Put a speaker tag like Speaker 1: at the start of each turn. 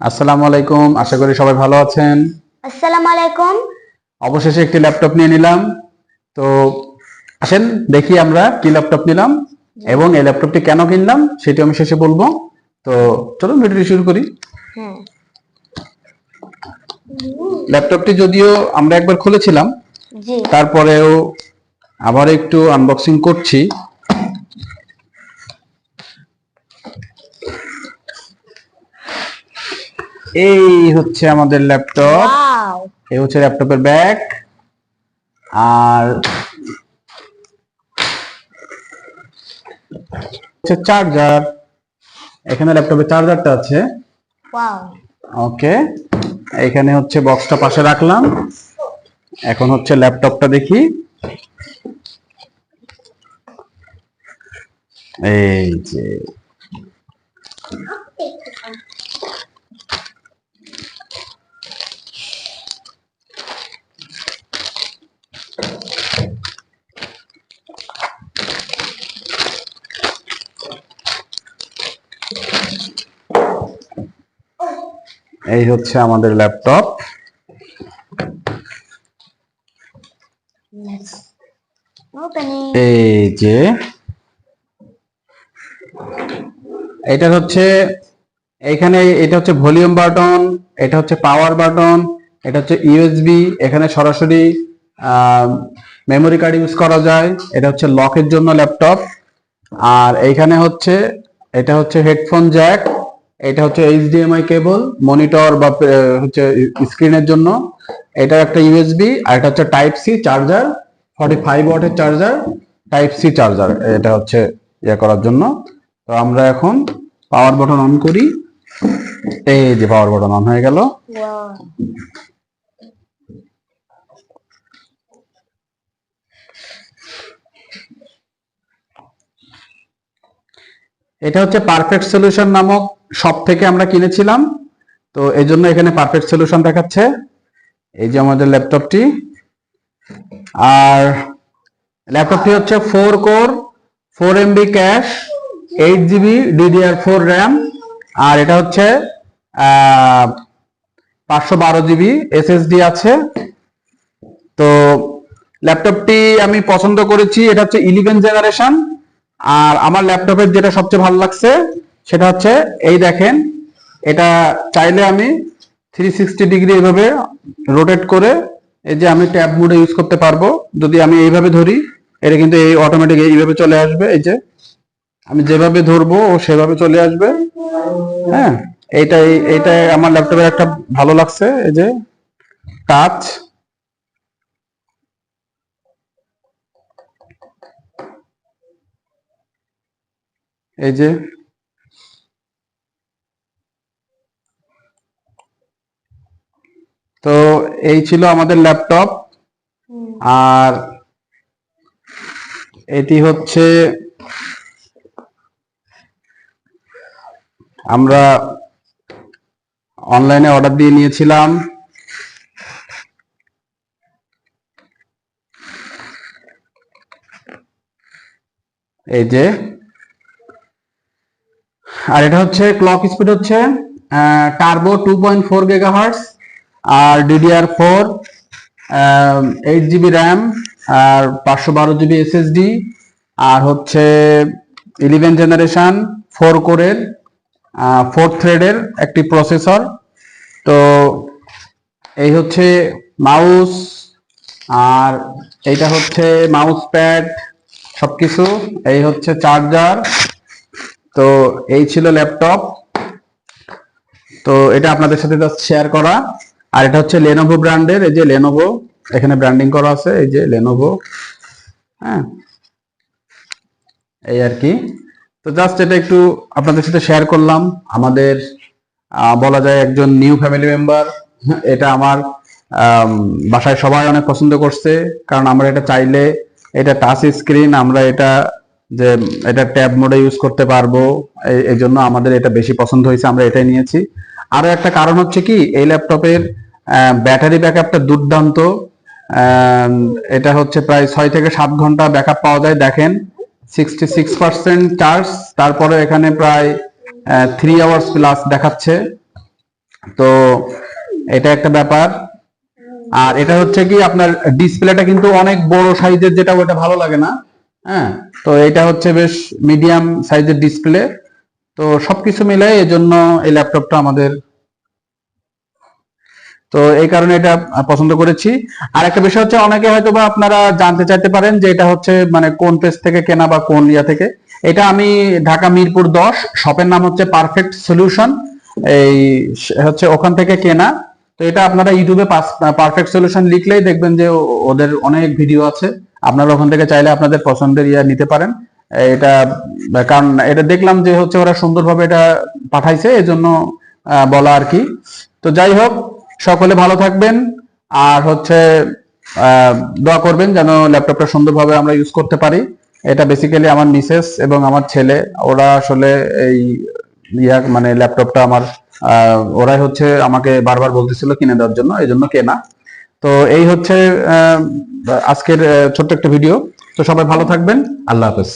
Speaker 1: আসসালামু আলাইকুম আশা করি সবাই ভালো আছেন।
Speaker 2: আসসালামু আলাইকুম।
Speaker 1: অবশেষে একটি ল্যাপটপ নিয়ে নিলাম। তো আসেন দেখি আমরা কি ল্যাপটপ নিলাম এবং এই ল্যাপটপটি কেন কিনলাম সেটি আমি শেষে বলব। তো চলুন ভিডিওটি শুরু করি।
Speaker 2: হ্যাঁ।
Speaker 1: ল্যাপটপটি যদিও আমরা একবার খুলেছিলাম
Speaker 2: জি।
Speaker 1: তারপরেও আবার একটু আনবক্সিং করছি। এই হচ্ছে আমাদের ল্যাপটপ। এই হচ্ছে ল্যাপটপের ব্যাগ। আর হচ্ছে চার্জার। এখানে ল্যাপটপের চার্জারটা আছে। ওকে। এখানে হচ্ছে বক্সটা পাশে রাখলাম। এখন হচ্ছে ল্যাপটপটা দেখি। এই যে। এই হচ্ছে আমাদের ল্যাপটপ। এই যে এটা হচ্ছে, এখানে এটা হচ্ছে ভলিউম বাটন, এটা হচ্ছে পাওয়ার বাটন, এটা হচ্ছে ইউএসবি, এখানে সরাসরি মেমোরি কার্ড ইউজ করা যায়। এটা হচ্ছে লকের জন্য ল্যাপটপ। আর এইখানে হচ্ছে, এটা হচ্ছে হেডফোন জ্যাক। এটা হচ্ছে এইচডিএমআই কেবল মনিটর বা হচ্ছে স্ক্রিনের জন্য। এটা একটা ইউএসবি আর এটা হচ্ছে type C charger forty five ওয়াটের চার্জার টাইপ সি চার্জার এটা হচ্ছে ইয়ে করার জন্য। তো আমরা এখন পাওয়ার বাটন অন করি। এই যে পাওয়ার বাটন অন হয়ে গেল। এটা হচ্ছে পারফেক্ট সলিউশন নামক সব থেকে আমরা কিনেছিলাম। তো এই জন্য এখানে পারফেক্ট সলিউশন দেখাচ্ছে। এই যে আমাদের ল্যাপটপটি আর ল্যাপটপটি হচ্ছে four core four MB cache eight GB DDR four RAM আর এটা হচ্ছে পাঁচশো বারো জিবি এসএসডি আছে। তো ল্যাপটপটি আমি পছন্দ করেছি, এটা হচ্ছে ইলেভেন জেনারেশন আর আমার ল্যাপটপের যেটা সবচেয়ে ভালো লাগছে, সেটা হচ্ছে, এই দেখেন, এটা চাইলে আমি থ্রি সিক্সটি ডিগ্রি এইভাবে রোটেট করে এই যে আমি ট্যাব মোডে ইউজ করতে পারব। যদি আমি এইভাবে ধরি, এটা কিন্তু এই অটোমেটিক এইভাবে চলে আসবে, এই যে আমি যেভাবে ধরবো, ও সেভাবে চলে আসবে। হ্যাঁ এইটাই এইটাই আমার ল্যাপটপের একটা ভালো লাগছে, এই যে টাচ এই যে তো এই ছিল আমাদের ল্যাপটপ। আর এটি হচ্ছে আমরা অনলাইনে অর্ডার দিয়ে নিয়েছিলাম। এই যে আর এটা হচ্ছে ক্লক স্পিড হচ্ছে turbo two point four gigahertz আর DDR four eight GB RAM আর পাঁচশো বারো জিবি এসএসডি আর হচ্ছে ইলেভেন জেনারেশন ফোর কোরের ফোর থ্রেডের একটি প্রসেসর তো এই হচ্ছে মাউস আর এইটা হচ্ছে মাউস প্যাড সবকিছু। এই হচ্ছে চার্জার তো এই ছিল ল্যাপটপ তো এটা আপনাদের সাথে শেয়ার করা। আর এটা হচ্ছে লেনোভো ব্র্যান্ডের এই যে লেনোভো এখানে ব্র্যান্ডিং করা আছে এই যে লেনোভো হ্যাঁ? এই আর কি। তো জাস্ট এটা একটু আপনাদের সাথে শেয়ার করলাম। আমাদের বলা যায় একজন নিউ ফ্যামিলি মেম্বার এটা আমার আম, বাসায় সবাই অনেক পছন্দ করছে। কারণ আমরা এটা চাইলে এটা টাচ স্ক্রিন আমরা এটা যে এটা ট্যাব মোডে ইউজ করতে পারব। এই- জন্য আমাদের এটা বেশি পছন্দ হয়েছে, আমরা এটাই নিয়েছি। আরও একটা কারণ হচ্ছে কি, এই ল্যাপটপের ব্যাটারি ব্যাকআপটা দুর্দান্ত। এটা হচ্ছে প্রায় ছয় থেকে সাত ঘণ্টা ব্যাকআপ পাওয়া যায়, দেখেন। সিক্সটি সিক্স পার্সেন্ট চার্জ তারপরে এখানে প্রায় থ্রি আওয়ার্স প্লাস দেখাচ্ছে। তো এটা একটা ব্যাপার। আর এটা হচ্ছে কি, আপনার ডিসপ্লেটা কিন্তু অনেক বড় সাইজের যেটা ওটা ভালো লাগে না। হ্যাঁ তো এটা হচ্ছে বেশ মিডিয়াম সাইজের ডিসপ্লে তো সবকিছু মিলে এই জন্য এই ল্যাপটপটা আমাদের তো এই কারণে এটা পছন্দ করেছি। আর একটা বিষয় হচ্ছে, অনেকে হয়তো বা আপনারা জানতে চাইতে পারেন যে এটা হচ্ছে মানে কোন পেজ থেকে কেনা বা কোন ইয়া থেকে। এটা আমি ঢাকা মিরপুর দশ, শপের নাম হচ্ছে পারফেক্ট সলিউশন এই হচ্ছে ওখান থেকে কেনা। তো এটা আপনারা ইউটিউবে পারফেক্ট সলিউশন লিখলেই দেখবেন যে ওদের অনেক ভিডিও আছে। আপনারা ওখান থেকে চাইলে আপনাদের পছন্দের ইয়া নিতে পারেন। এটা কারণ এটা দেখলাম যে হচ্ছে ওরা সুন্দরভাবে এটা পাঠাইছে এই জন্য আহ, বলা আর কি। তো যাই হোক সকলে ভালো থাকবেন আর হচ্ছে দোয়া করবেন যেন ল্যাপটপটা সুন্দরভাবে আমরা ইউজ করতে পারি। এটা বেসিক্যালি আমার মিসেস এবং আমার ছেলে ওরা আসলে এই ইয়া মানে ল্যাপটপটা আমার ওরাই হচ্ছে আমাকে বারবার বলতেছিল কিনে দেওয়ার জন্য এই জন্য কেনা। তো এই হচ্ছে আজকের ছোট্ট একটা ভিডিও তো সবাই ভালো থাকবেন। আল্লাহ হাফেজ।